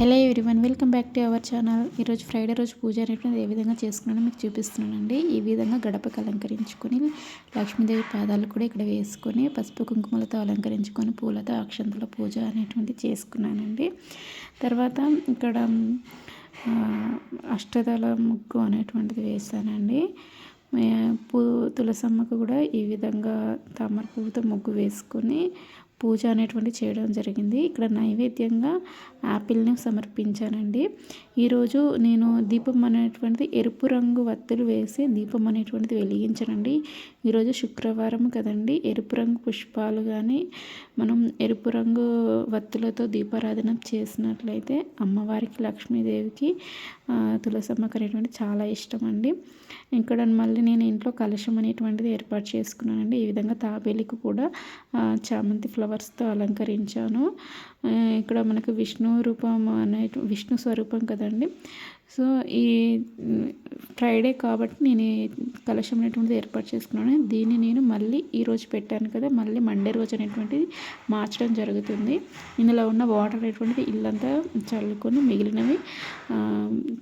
Hello everyone welcome back to our channel. ఈరోజు Friday రోజు పూజ అనేటువంటిది ఏ విధంగా చేసుకున్నానో మీకు చూపిస్తున్నానండి. ఈ విధంగా గడపకు అలంకరించుకొని లక్ష్మీదేవి పాదాలు కూడా ఇక్కడ వేసుకొని పసుపు కుంకుమలతో అలంకరించుకొని పూలతో అక్షంతల పూజ అనేటువంటి చేసుకున్నానండి. తర్వాత ఇక్కడ అష్టదళ ముగ్గు అనేటువంటిది వేసానండి పూ తులసమ్మకు కూడా ఈ విధంగా తామర పువ్వుతో ముగ్గు వేసుకొని పూజ అనేటువంటి చేయడం జరిగింది. ఇక్కడ నైవేద్యంగా యాపిల్ని సమర్పించానండి. ఈరోజు నేను దీపం అనేటువంటిది ఎరుపు రంగు వత్తులు వేసి దీపం అనేటువంటిది వెలిగించానండి. ఈరోజు శుక్రవారం కదండి. ఎరుపు రంగు పుష్పాలు కానీ మనం ఎరుపు రంగు వత్తులతో దీపారాధన చేసినట్లయితే అమ్మవారికి లక్ష్మీదేవికి తులసమ్మకి అనేటువంటి చాలా ఇష్టం అండి ఇక్కడ మళ్ళీ నేను ఇంట్లో కలశం అనేటువంటిది ఏర్పాటు చేసుకున్నానండి. ఈ విధంగా తాబేలికి కూడా చామంతి ఫ్లవర్ ఫ్లవర్స్తో అలంకరించాను. ఇక్కడ మనకు విష్ణు రూపం అనే విష్ణు స్వరూపం కదండి. సో ఈ ఫ్రైడే కాబట్టి నేను కలశం అనేటువంటిది ఏర్పాటు చేసుకున్నాను. దీన్ని నేను మళ్ళీ ఈరోజు పెట్టాను కదా మళ్ళీ మండే రోజు అనేటువంటిది మార్చడం జరుగుతుంది. ఇందులో ఉన్న వాటర్ అనేటువంటిది ఇల్లంతా చల్లుకొని మిగిలినవి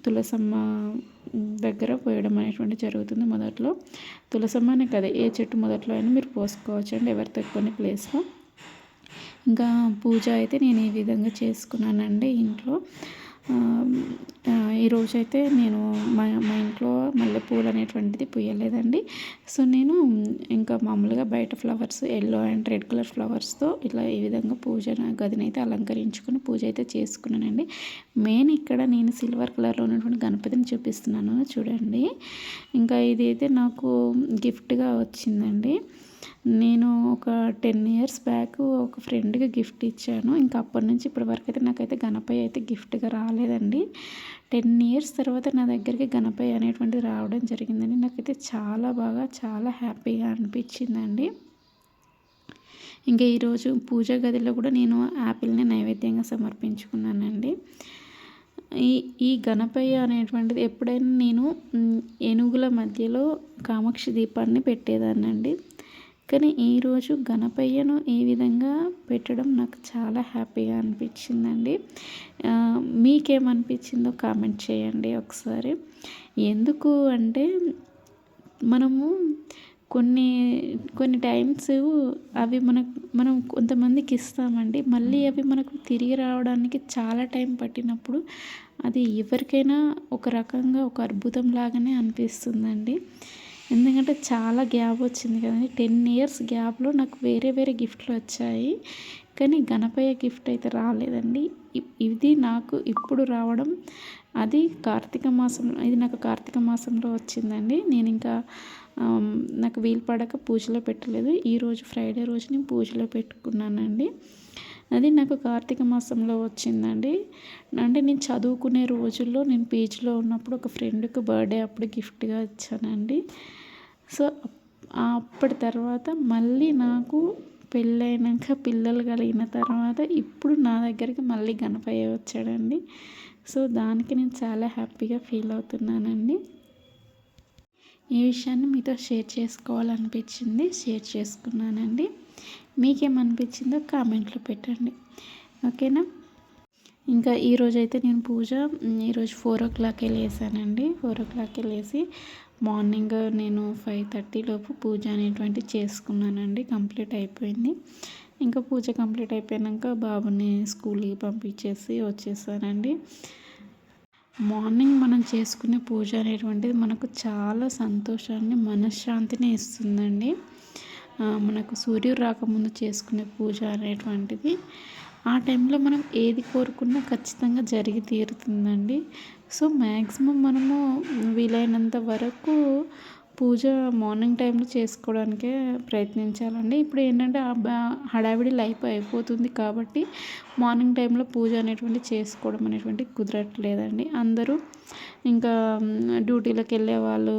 తులసమ్మ దగ్గర పోయడం అనేటువంటి జరుగుతుంది మొదట్లో. తులసమ్మనే కదా ఏ చెట్టు మొదట్లో అయినా మీరు పోసుకోవచ్చు అండి ఎవరి కొన్ని ప్లేస్లో. ఇంకా పూజ అయితే నేను ఈ విధంగా చేసుకున్నానండి ఇంట్లో. ఈరోజు అయితే నేను మా మా ఇంట్లో మల్లెపూలు అనేటువంటిది పూయలేదండి. సో నేను ఇంకా మామూలుగా బయట flowers yellow and red colour ఫ్లవర్స్తో ఇట్లా ఈ విధంగా పూజ గదిని అయితే అలంకరించుకుని పూజ అయితే చేసుకున్నానండి. మెయిన్ ఇక్కడ నేను సిల్వర్ కలర్లో ఉన్నటువంటి గణపతిని చూపిస్తున్నాను చూడండి. ఇంకా ఇది అయితే నాకు గిఫ్ట్గా వచ్చిందండి. నేను ఒక టెన్ ఇయర్స్ బ్యాక్ ఒక ఫ్రెండ్కి గిఫ్ట్ ఇచ్చాను. ఇంకా అప్పటి నుంచి ఇప్పటి వరకు అయితే నాకైతే గణపయ్య అయితే గిఫ్ట్గా రాలేదండి. టెన్ ఇయర్స్ తర్వాత నా దగ్గరికి గణపయ్య అనేటువంటిది రావడం జరిగిందండి. నాకైతే చాలా బాగా చాలా హ్యాపీగా అనిపించిందండి. ఇంకా ఈరోజు పూజా గదిలో కూడా నేను యాపిల్ని నైవేద్యంగా సమర్పించుకున్నానండి. ఈ ఈ గణపయ్య అనేటువంటిది ఎప్పుడైనా నేను ఏనుగుల మధ్యలో కామాక్షి దీపాన్ని పెట్టేదాన్నండి. కానీ ఈరోజు గణపయ్యను ఈ విధంగా పెట్టడం నాకు చాలా హ్యాపీగా అనిపించిందండి. మీకేమనిపించిందో కామెంట్ చేయండి ఒకసారి. ఎందుకు అంటే మనము కొన్ని కొన్ని టైమ్స్ అవి మనకు మనం కొంతమందికి ఇస్తామండి. మళ్ళీ అవి మనకు తిరిగి రావడానికి చాలా టైం పట్టినప్పుడు అది ఎవరికైనా ఒక రకంగా ఒక అద్భుతం లాగానే అనిపిస్తుందండి. ఎందుకంటే చాలా గ్యాప్ వచ్చింది కదండి. టెన్ ఇయర్స్ గ్యాప్లో నాకు వేరే వేరే గిఫ్ట్లు వచ్చాయి. కానీ గణపయ్య గిఫ్ట్ అయితే రాలేదండి. ఇది నాకు ఇప్పుడు రావడం అది కార్తీక మాసంలో ఇది నాకు కార్తీక మాసంలో వచ్చిందండి. నేను ఇంకా నాకు వీలు పడక పూజలో పెట్టలేదు. ఈరోజు ఫ్రైడే రోజు నేను పూజలో పెట్టుకున్నానండి. అది నాకు కార్తీక మాసంలో వచ్చిందండి. అంటే నేను చదువుకునే రోజుల్లో నేను పీజీలో ఉన్నప్పుడు ఒక ఫ్రెండ్కి బర్త్డే అప్పుడు గిఫ్ట్గా ఇచ్చానండి. సో అప్పటి తర్వాత మళ్ళీ నాకు పెళ్ళైనాక పిల్లలు కలిగిన తర్వాత ఇప్పుడు నా దగ్గరికి మళ్ళీ గణపయ్య వచ్చాడండి. సో దానికి నేను చాలా హ్యాపీగా ఫీల్ అవుతున్నానండి. ఈ విషయాన్ని మీతో షేర్ చేసుకోవాలనిపించింది షేర్ చేసుకున్నానండి. మీకేమనిపించిందో కామెంట్లో పెట్టండి. ఓకేనా? ఇంకా ఈరోజు అయితే నేను పూజ ఈరోజు ఫోర్ ఓ క్లాకే లేసానండి. ఫోర్ ఓ క్లాకే లేసి మార్నింగ్ నేను ఫైవ్ థర్టీ లోపు పూజ అనేటువంటి చేసుకున్నానండి. కంప్లీట్ అయిపోయింది. ఇంకా పూజ కంప్లీట్ అయిపోయాక బాబుని స్కూల్కి పంపించేసి వచ్చేసానండి. మార్నింగ్ మనం చేసుకునే పూజ అనేటువంటిది మనకు చాలా సంతోషాన్ని మనశ్శాంతిని ఇస్తుందండి. మనకు సూర్యుడు రాకముందు చేసుకునే పూజ అనేటువంటిది. ఆ టైంలో మనం ఏది కోరుకున్నా ఖచ్చితంగా జరిగి తీరుతుందండి. సో మ్యాక్సిమం మనము వీలైనంత వరకు పూజ మార్నింగ్ టైంలో చేసుకోవడానికే ప్రయత్నించాలండి. ఇప్పుడు ఏంటంటే హడావిడి లైఫ్ అయిపోతుంది కాబట్టి మార్నింగ్ టైంలో పూజ అనేటువంటి చేసుకోవడం అనేటువంటి కుదరట్లేదండి. అందరూ ఇంకా డ్యూటీలకు వెళ్ళే వాళ్ళు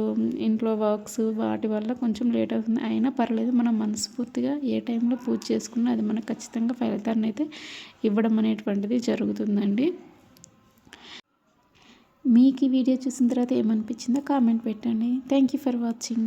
ఇంట్లో వర్క్స్ వాటి వల్ల కొంచెం లేట్ అవుతుంది. అయినా పర్లేదు మనం మనస్ఫూర్తిగా ఏ టైంలో పూజ చేసుకున్నా అది మనకు ఖచ్చితంగా ఫలితాన్ని అయితే ఇవ్వడం అనేటువంటిది జరుగుతుందండి. మీకు ఈ వీడియో చూసిన తర్వాత ఏమనిపించిందో కామెంట్ పెట్టండి. Thank you for watching